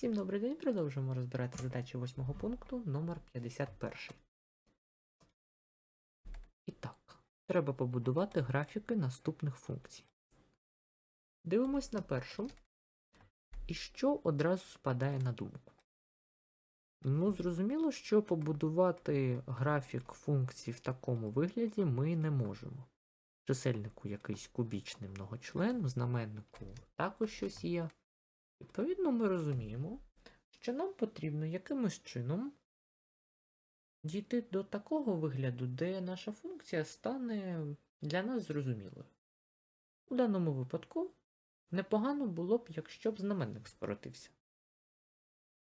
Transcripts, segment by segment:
Всім добрий день, продовжуємо розбирати задачі восьмого пункту номер 51. І так, треба побудувати графіки наступних функцій. Дивимось на першу. І що одразу спадає на думку? Ну, зрозуміло, що побудувати графік функцій в такому вигляді ми не можемо. В чисельнику якийсь кубічний многочлен, знаменнику також щось є. Відповідно, ми розуміємо, що нам потрібно якимось чином дійти до такого вигляду, де наша функція стане для нас зрозумілою. У даному випадку непогано було б, якщо б знаменник скоротився.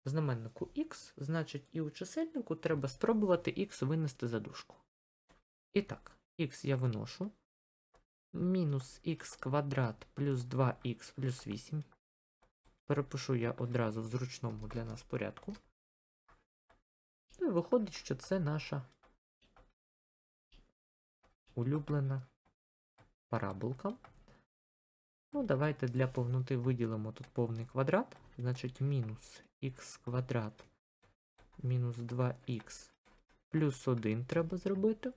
Знаменнику x, значить, і у чисельнику треба спробувати x винести за дужку. І так, x я виношу. Мінус х квадрат плюс 2х плюс 8. Перепишу я одразу в зручному для нас порядку. Ну і виходить, що це наша улюблена параболка. Ну, давайте для повноти виділимо тут повний квадрат. Значить, мінус х квадрат мінус 2х плюс 1 треба зробити.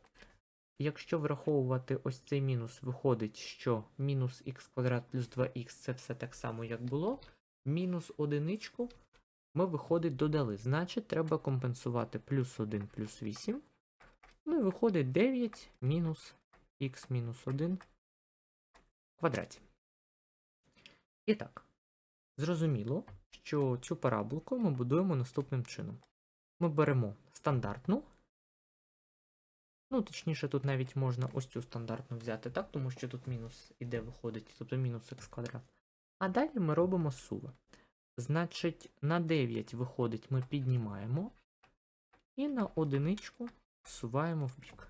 Якщо враховувати ось цей мінус, виходить, що мінус х квадрат плюс 2х це все так само, як було. Мінус одиничку ми, виходить, додали. Значить, треба компенсувати плюс 1 плюс 8. Ну і виходить 9 мінус х мінус 1 в квадраті. І так, зрозуміло, що цю параболку ми будуємо наступним чином. Ми беремо стандартну. Ну, точніше, тут навіть можна ось цю стандартну взяти, так, тому що тут мінус іде виходить, тобто мінус х квадрат. А далі ми робимо суве. Значить, на 9 виходить, ми піднімаємо. І на одиничку суваємо в бік.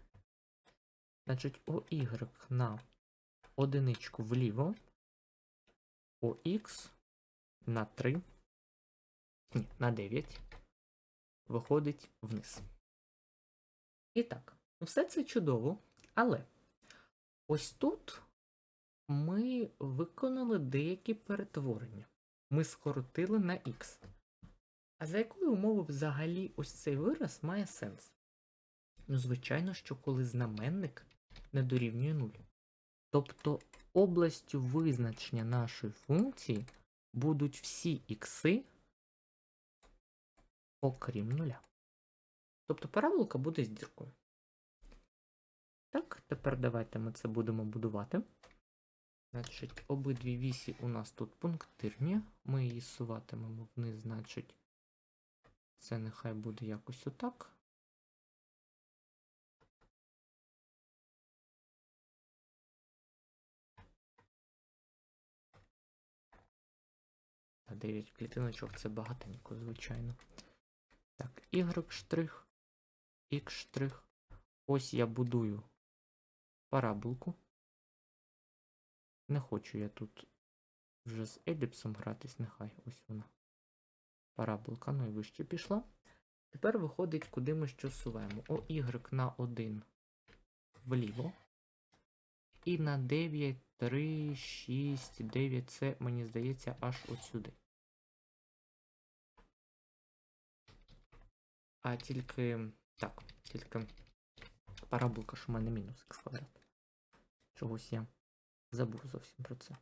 Значить, OY на одиничку вліво, OX на 3, ні, на 9 виходить вниз. І так, все це чудово, але ось тут ми виконали деякі перетворення. Ми скоротили на x. А за якою умови взагалі ось цей вираз має сенс? Ну, звичайно, що коли знаменник не дорівнює 0. Тобто областю визначення нашої функції будуть всі ікси, окрім нуля. Тобто параболка буде з діркою. Так, тепер давайте ми це будемо будувати. Значить, обидві вісі у нас тут пунктирні. Ми її суватимемо вниз, значить, це нехай буде якось отак. Та 9 клітиночок це багатенько, звичайно. Так, Y штрих, X штрих. Ось я будую параболку. Не хочу я тут вже з еліпсом гратись, нехай ось вона. Параболка, ну і вище пішла. Тепер виходить, куди ми що суваємо. О, Y на 1 вліво. І на 9, 3, 6, 9, це, мені здається, аж от сюди. А тільки. Так, тільки параболка, що в мене мінус х квадрат. Чогось я. Забув зовсім про це.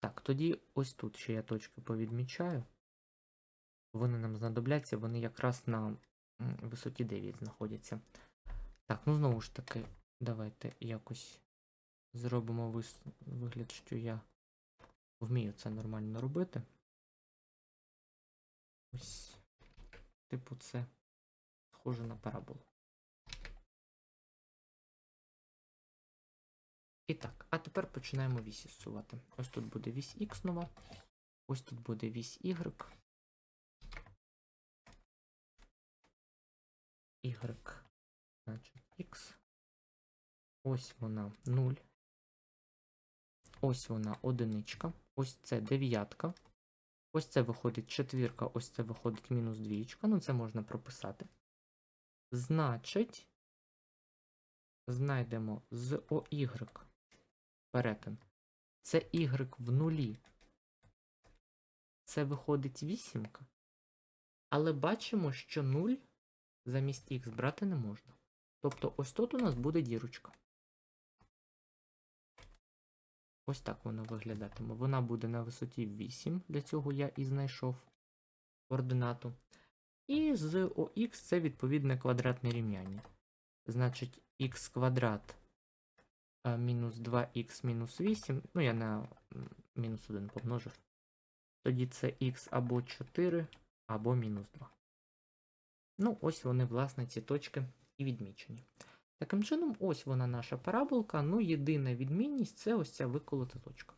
Так, тоді ось тут ще я точки повідмічаю. Вони нам знадобляться, вони якраз на висоті 9 знаходяться. Так, ну знову ж таки, давайте якось зробимо вис... вигляд, що я вмію це нормально робити. Ось, типу, це схоже на параболу. І так, а тепер починаємо вісі зсувати. Ось тут буде вісь Х нова, ось тут буде вісь Y. Y, значить X. Ось вона 0. Ось вона одиничка. Ось це дев'ятка. Ось це виходить четвірка, ось це виходить мінус двічка. Ну, це можна прописати. Значить, знайдемо з OY перетин. Це y в нулі. це виходить вісімка. Але бачимо, що 0 замість х брати не можна. Тобто ось тут у нас буде дірочка. Ось так вона виглядатиме. Вона буде на висоті 8, для цього я і знайшов координату. І з ОХ це відповідне квадратне рівняння. Значить, х квадрат мінус 2х мінус 8. Ну, я на мінус 1 помножив. Тоді це х або 4, або мінус 2. Ну, ось вони, власне, ці точки і відмічені. Таким чином, ось вона наша параболка. Ну, єдина відмінність це ось ця виколота точка.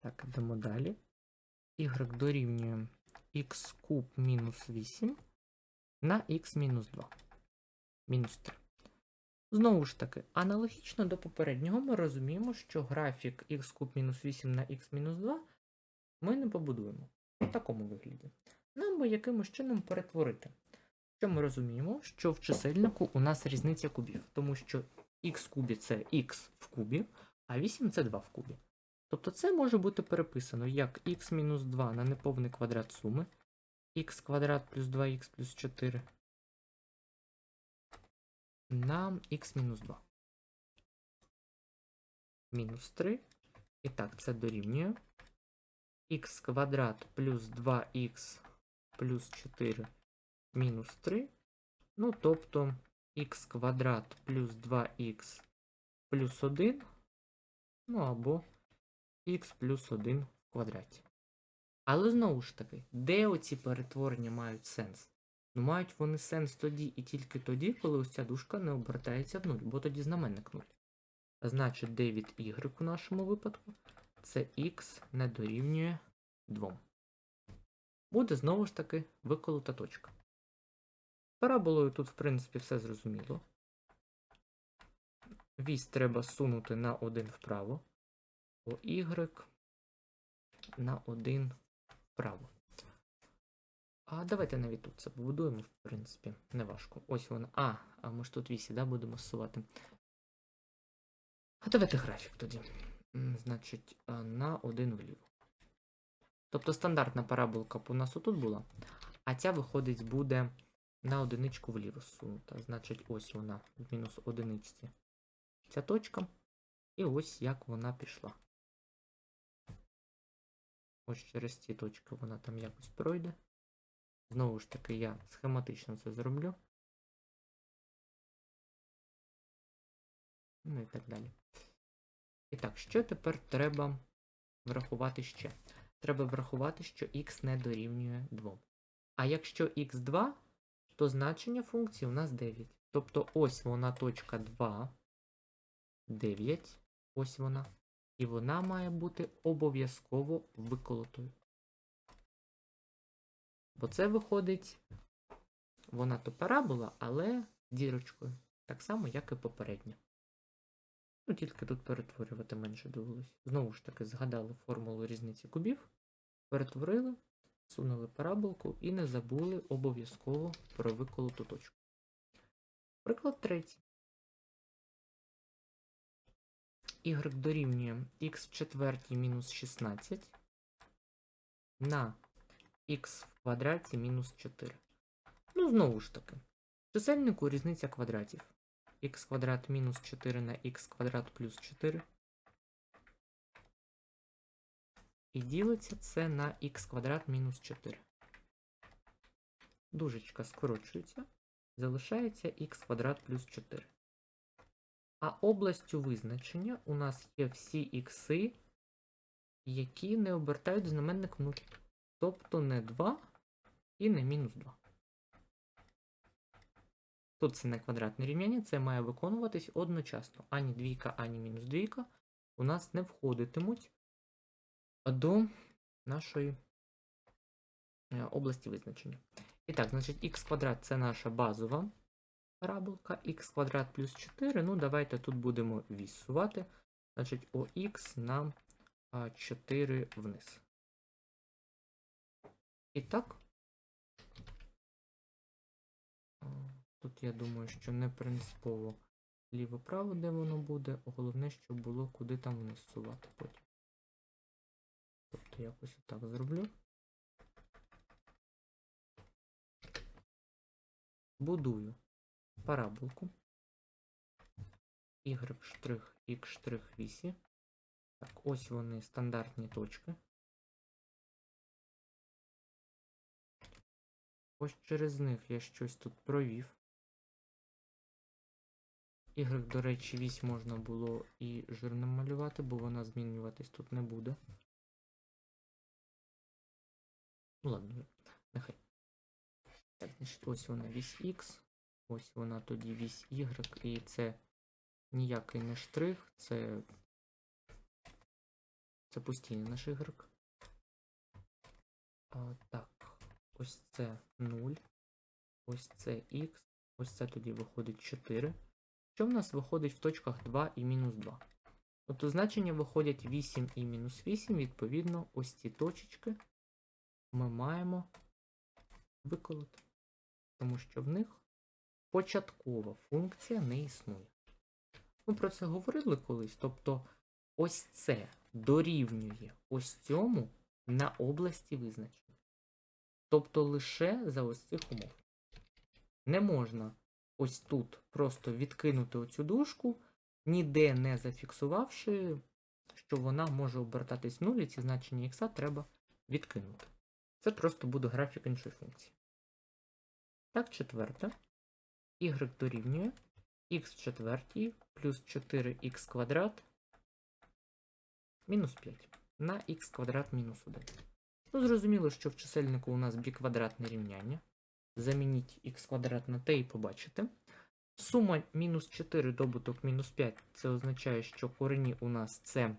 Так, йдемо далі. Y дорівнює х куб мінус 8 на х мінус 2. Мінус 3. Знову ж таки, аналогічно до попереднього, ми розуміємо, що графік х куб мінус 8 на х мінус 2 ми не побудуємо в такому вигляді. Нам би якимось чином перетворити. Що ми розуміємо, що в чисельнику у нас різниця кубів, тому що х кубі це х в кубі, а 8 це 2 в кубі. Тобто це може бути переписано як х мінус 2 на неповний квадрат суми, х квадрат плюс 2х плюс 4 на х мінус 2. Мінус 3. І так, це дорівнює х квадрат плюс 2х плюс 4 мінус 3. Ну, тобто х квадрат плюс 2х плюс 1. Ну або х плюс 1 в квадраті. Але знову ж таки, де оці перетворення мають сенс? Ну, мають вони сенс тоді і тільки тоді, коли ось ця дужка не обертається в нуль, бо тоді знаменник 0. Значить, 9 y у нашому випадку це х не дорівнює 2. Буде знову ж таки виколота точка. Параболою тут, в принципі, все зрозуміло. Вісь треба сунути на 1 вправо, о y на 1 вправо. А давайте навіть тут це побудуємо, в принципі, не важко. Ось вона. А, а ми ж тут вісі, да, будемо зсувати. А давайте графік тоді. Значить, на 1 вліво. Тобто стандартна параболка у нас отут була, а ця виходить буде на одиничку вліво зсунута. Значить, ось вона в мінус одиничці. Ця точка. І ось як вона пішла. Ось через ці точки вона там якось пройде. Знову ж таки, я схематично це зроблю. Ну і так далі. І так, що тепер треба врахувати ще? Треба врахувати, що х не дорівнює 2. А якщо х2, то значення функції у нас 9. Тобто ось вона точка 2, 9, ось вона. І вона має бути обов'язково виколотою. Бо це виходить, вона то парабола, але дірочкою. Так само, як і попередня. Ну, тільки тут перетворювати менше довелось. Знову ж таки, згадали формулу різниці кубів, перетворили, сунули параболку і не забули обов'язково про виколоту точку. Приклад третій. Y дорівнює х в четвертій мінус 16 на х в квадраті мінус 4. Ну, знову ж таки, чисельнику різниця квадратів. х квадрат мінус 4 на х квадрат плюс 4. І ділиться це на х квадрат мінус 4. Дужечка скорочується. Залишається х квадрат плюс 4. А областю визначення у нас є всі ікси, які не обертають знаменник в нуль. Тобто не 2 і не мінус 2. Тут це не квадратне рівняння, це має виконуватись одночасно. Ані двійка, ані мінус двійка у нас не входитимуть до нашої е, області визначення. І так, значить, х квадрат це наша базова параболка, х квадрат плюс 4. Ну, давайте тут будемо вісувати. Значить, ОХ на 4 вниз. І так. Тут я думаю, що не принципово ліво-право, де воно буде. Головне, щоб було куди там вниз сувати потім. Тобто якось отак зроблю. Будую параболку. Y штрих, X штрих. Так, ось вони стандартні точки. Ось через них я щось тут провів. Y, до речі, вісь можна було і жирним малювати, бо вона змінюватись тут не буде. Ну ладно, нехай. Так, значить, ось вона вісь X, ось вона тоді вісь Y, і це ніякий не штрих, це. Це постійний наш Y. А, так, ось це 0. Ось це X. Ось це тоді виходить 4. Що в нас виходить в точках 2 і мінус 2? Тобто значення виходять 8 і мінус 8, відповідно, ось ці точечки ми маємо виколоти. Тому що в них початкова функція не існує. Ми про це говорили колись. Тобто, ось це дорівнює ось цьому на області визначення. Тобто лише за ось цих умов. Не можна ось тут просто відкинути оцю дужку, ніде не зафіксувавши, що вона може обертатись в нуль, і ці значення х треба відкинути. Це просто буде графік іншої функції. Так, четверте. y дорівнює х в четвертій плюс 4х квадрат мінус 5 на х квадрат мінус 1. Ну, зрозуміло, що в чисельнику у нас біквадратне рівняння. Замініть х квадрат на t і побачите. Сума мінус 4 добуток мінус 5 це означає, що корені у нас це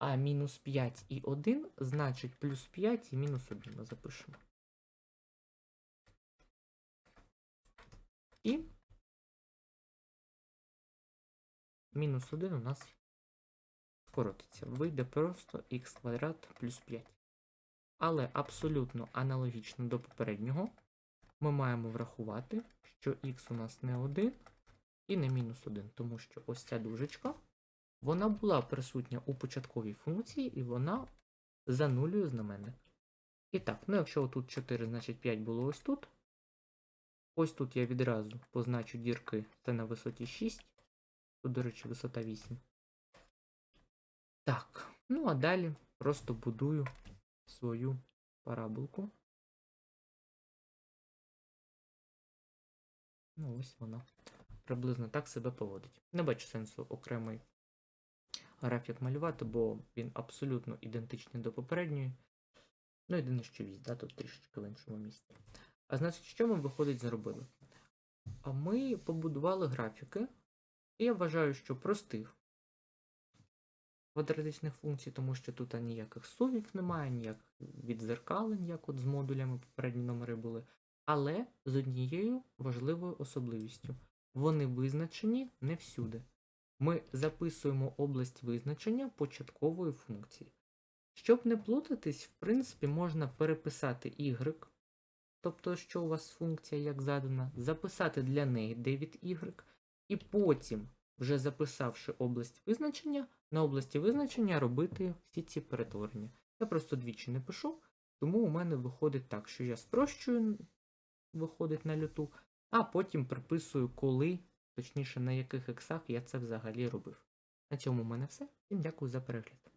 а мінус 5 і 1, значить плюс 5 і мінус 1 ми запишемо. І мінус 1 у нас скоротиться. Вийде просто х квадрат плюс 5. Але абсолютно аналогічно до попереднього ми маємо врахувати, що х у нас не 1 і не мінус 1, тому що ось ця дужечка, вона була присутня у початковій функції, і вона занулює знаменник. І так, ну якщо тут 4, значить 5 було ось тут. Ось тут я відразу позначу дірки, це на висоті 6. Тут, до речі, висота 8. Так, ну а далі просто будую свою параболку. Ну, ось вона. Приблизно так себе поводить. Не бачу сенсу окремий графік малювати, бо він абсолютно ідентичний до попередньої. Ну, єдине, що вісь, да, тут трішечки в іншому місці. А значить, що ми виходить зробили? А ми побудували графіки, і я вважаю, що простих квадратичних функцій, тому що тут ніяких сувів немає, ніяких відзеркалень, як от з модулями попередні номери були. Але з однією важливою особливістю. Вони визначені не всюди. Ми записуємо область визначення початкової функції. Щоб не плутатись, в принципі, можна переписати y, тобто, що у вас функція як задана, записати для неї 9y, і потім, вже записавши область визначення, на області визначення робити всі ці перетворення. Я просто двічі не пишу, тому у мене виходить так, що я спрощую, виходить на люту, а потім приписую, коли, точніше, на яких ексах я це взагалі робив. На цьому в мене все. Всім дякую за перегляд.